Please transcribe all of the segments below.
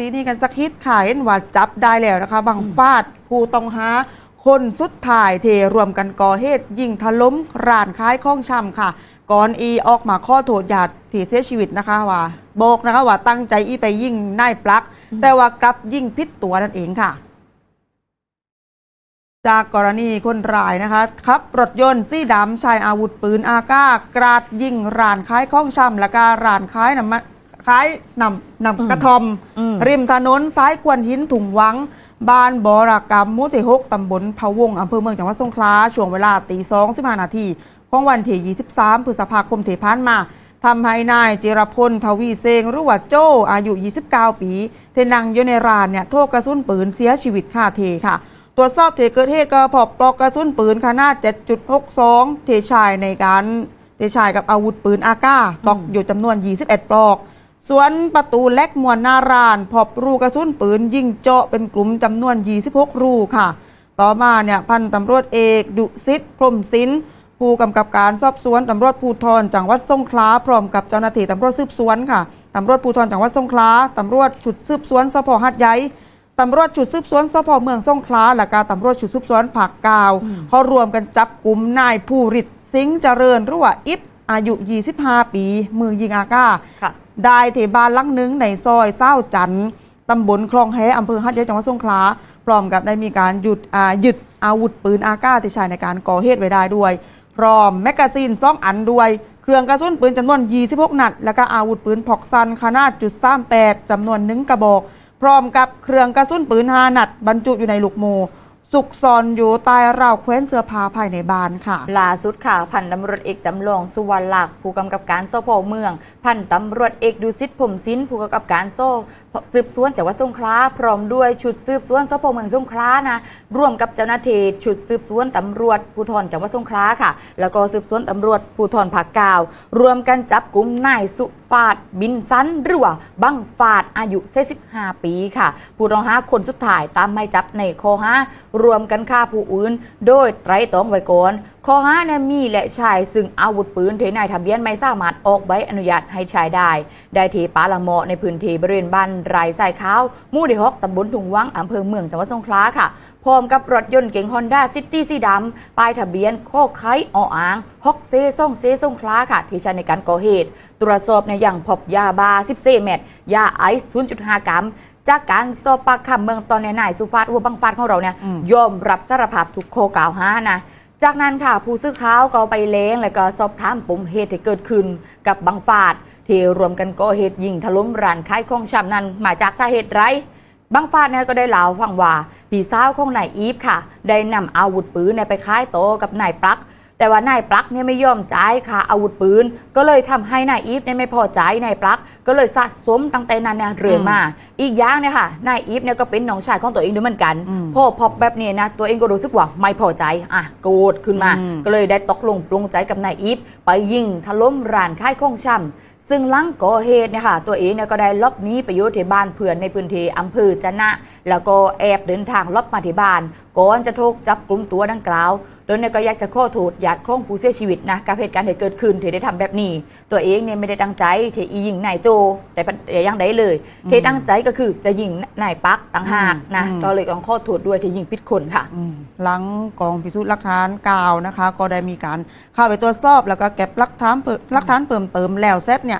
ทีนี้กันสักฮิตค่ะเห็นว่าจับได้แล้วนะคะบังฟาดผู้ต้องหาคนสุดท้ายเทรวมกันก่อเหตุยิงถล่มร้านขายข้องชำค่ะ ก่อนอีออกมาข้อโทษญาติที่เสียชีวิตนะคะว่าบอกนะคะว่าตั้งใจอีไปยิงนายปลัก แต่ว่ากลับยิงพิษตัวนั่นเองค่ะ จากกรณีคนร้ายนะคะขับรถยนต์สีดำใช้อาวุธปืนอากากราดยิงร้านขายข้องชำและก็ร้านขายน้ำมัน ขายนำนำกระทอมอืมริมถนนซ้ายควนหินถุงวัง บ้านบอรากรรมหมุติหกตำบลพะวงอำเภอเมืองจังหวัดสงขลาช่วงเวลาตีสองสิบห้านาทีของวันที่23พฤษภาคมที่ผ่านมาทำให้นายจิรพลทวีเซงหรือว่าโจอายุ 29 ปีเทนังอยู่ในร้านเนี่ยโทษกระสุนปืนเสียชีวิตคาเทค่ะ ตรวจสอบที่เกิดเหตุก็พบปลอกกระสุนปืนขนาด 7.62 เทชายในการเทชายกับอาวุธปืนอากาตกอยู่จำนวน 21 ปลอก ส่วนประตูเล็กมวลหน้าราน พบรูกระสุนปืนยิงเจาะเป็นกลุ่มจำนวน 26 รูค่ะ ต่อมาเนี่ยพันตำรวจเอกดุสิตพรหมศิลป์ผู้กำกับการสอบสวนตำรวจภูธรจังหวัดสงขลาพร้อมกับเจ้าหน้าที่ตำรวจสืบสวนค่ะตำรวจภูธรจังหวัดสงขลาตำรวจชุดสืบสวนสพหัดใหญ่ตำรวจชุดสืบสวนสพเมืองสงขลาและการตำรวจชุดสืบสวนผักกาวเขารวมกันจับกลุ่มนายผู้ริดสิงห์เจริญหรือว่าอิฟอายุ 25 ปี มือยิงอากาค่ะ ได้ที่บ้านลังหนึ่งในซอยเศร้าจันต์ตำบลคลองแฮอำเภอหัดใหญ่จังหวัดสงขลาพร้อมกับได้มีการหยุดอ่ายึดอาวุธปืนอากาที่ใช้ในการก่อเหตุไว้ได้ด้วย พร้อมแมกกาซีนซ่องอันด้วย เครื่องกระสุนปืนจำนวน 26 นัด และก็อาวุธปืนพกซันขนาดจุด38จำนวนหนึ่งกระบอก พร้อมกับเครื่องกระสุนปืนห้านัด บรรจุอยู่ในลูกโม สุกซ่อนอยู่ใต้ราวแคว้นเสื้อผ้าภายในบ้านค่ะ ล่าสุดค่ะ พันตำรวจเอกจำลองสุวรรณหลักษ์ผู้กำกับการสพเมือง พันตำรวจเอกดุสิตผมสินผู้กำกับการโซ่สืบสวนจังหวัดสงขลาพร้อมด้วยชุดสืบสวนสพเมืองสงขลานะร่วมกับเจ้าหน้าที่ชุดสืบสวนตำรวจภูธรจังหวัดสงขลาค่ะ แล้วก็สืบสวนตำรวจภูธรภาคเกาวรวมกันจับกลุ่มนายสุ ฟาดบินซันหรือว่าบังฟาดอายุ45ปีค่ะ ผู้ต้องหาคนสุดท้ายตามหมายจับในข้อหารวมกันฆ่าผู้อื่น โดยไตรตรองไว้ก่อนข้อหาเนี่ยมีและใช้ซึ่งอาวุธปืนที่นายทะเบียนไม่สามารถออกใบอนุญาตให้ใช้ได้ ได้ที่ปาละเมาะในพื้นที่บริเวณบ้านไรสายขาวหมู่ที่หกตำบลถุงวังอำเภอเมืองจังหวัดสงขลาค่ะ พร้อมกับรถยนต์เก๋งฮอนด้าซิตี้สีดำป้ายทะเบียนโคกไคออ่างฮอกเซซ่องเซสงขลาค่ะ ที่ใช้ในการก่อเหตุ ตรวจสอบในอย่างพบยาบา14เม็ดยาไอซ์0.5 กรัมจากการสอบปากคำเมืองตอนในนายสุฟาดวัวบังฟาดของเราเนี่ยอืมยอมรับสารภาพทุกข้อกล่าวหานะ จากนั้นค่ะผู้ซื้อข้าวก็ไปเล้งและก็สอบถามปมเหตุที่เกิดขึ้นกับบังฟาด ที่รวมกันก่อเหตุยิงถล่มร้านขายของชำนั้นมาจากสาเหตุไรบังฟาดเนี่ยก็ได้เล่าฟังว่าพี่สาวของนายอีฟค่ะ ได้นำอาวุธปืนไปขายโตกับนายปลั๊ก แต่ว่านายปลั๊กเนี่ยไม่ยอมจ่ายค่ะอาวุธปืน ก็เลยทำให้นายอีฟเนี่ยไม่พอใจนายปลั๊กก็เลยสะสมตั้งแต่นั้นเนี่ยเรื่อยมา อีกอย่างเนี่ยค่ะนายอีฟเนี่ยก็เป็นน้องชายของตัวเองด้วยเหมือนกันอืมพอพบแบบนี้นะตัวเองก็รู้สึกว่าไม่พอใจอะโกรธขึ้นมาอืมก็เลยได้ตกลงปลงใจกับนายอีฟไปยิงถล่มร้านขายของชำ ซึ่งหลังก่อเหตุเนี่ยค่ะตัวเองเนี่ยก็ได้ลบหนีไปอยู่ที่บ้านเพื่อนในพื้นที่อำเภอจะนะ แล้วก็แอบเดินทางลบมาที่บ้านก่อนจะถูกจับกลุ่มตัวดังกล่าวโดยเนี่ยก็อยากจะขอโทษญาติของผู้เสียชีวิตนะกับเหตุการณ์ที่เกิดขึ้นที่ได้ทำแบบนี้ ตัวเองเนี่ยไม่ได้ตั้งใจที่อียิงนายโจแต่แต่ยังได้เลยที่ตั้งใจก็คือจะยิงนายปักต่างหากนะอืมก็เลยต้องขอโทษด้วยที่ยิงผิดคนค่ะอืมหลังกองพิสูจน์หลักฐานกาวนะคะ ก็ได้มีการเข้าไปตรวจสอบแล้วก็เก็บหลักฐานเพิ่มหลักฐานเพิ่มเติมแล้วเสร็จเนี่ย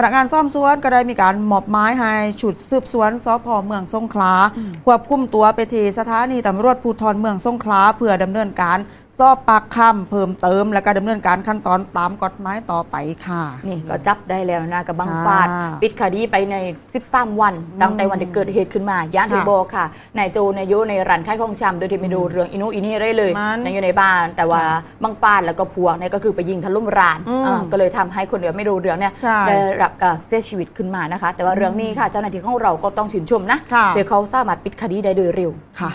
พนักงานซ่อมสวนก็ได้มีการมอบหมายให้ชุดสืบสวนสพเมืองสงขลาควบคุมตัวไปที่สถานีตำรวจภูธรเมืองสงขลาเพื่อดำเนินการสอบปากคำเพิ่มเติม แล้วก็ดำเนินการขั้นตอนตามกฎหมายต่อไปค่ะ นี่ก็จับได้แล้วนะกับบังฟาดค่ะปิดคดีไปใน 13 วัน ตั้งแต่วันที่เกิดเหตุขึ้นมาย่านเทค่ะโบค่ะนายโจนายโยในร้านขายของชำโดยที่ไม่ดูเรื่องอินุอินี่ได้เลยมันนายอยู่ในบ้าน แต่ว่าค่ะบังฟาดแล้วก็พวกเนี่ยก็คือไปยิงทะลุร้านอืมอ่าก็เลยทำให้คนเดียวไม่รู้เรื่องเนี่ยใช่ได้รับการเสียชีวิตขึ้นมานะคะ แต่ว่าเรื่องนี้ค่ะเจ้าหน้าที่ของเราก็ต้องชื่นชมนะค่ะ เดี๋ยวเขาสามารถปิดคดีได้โดยเร็ว ค่ะ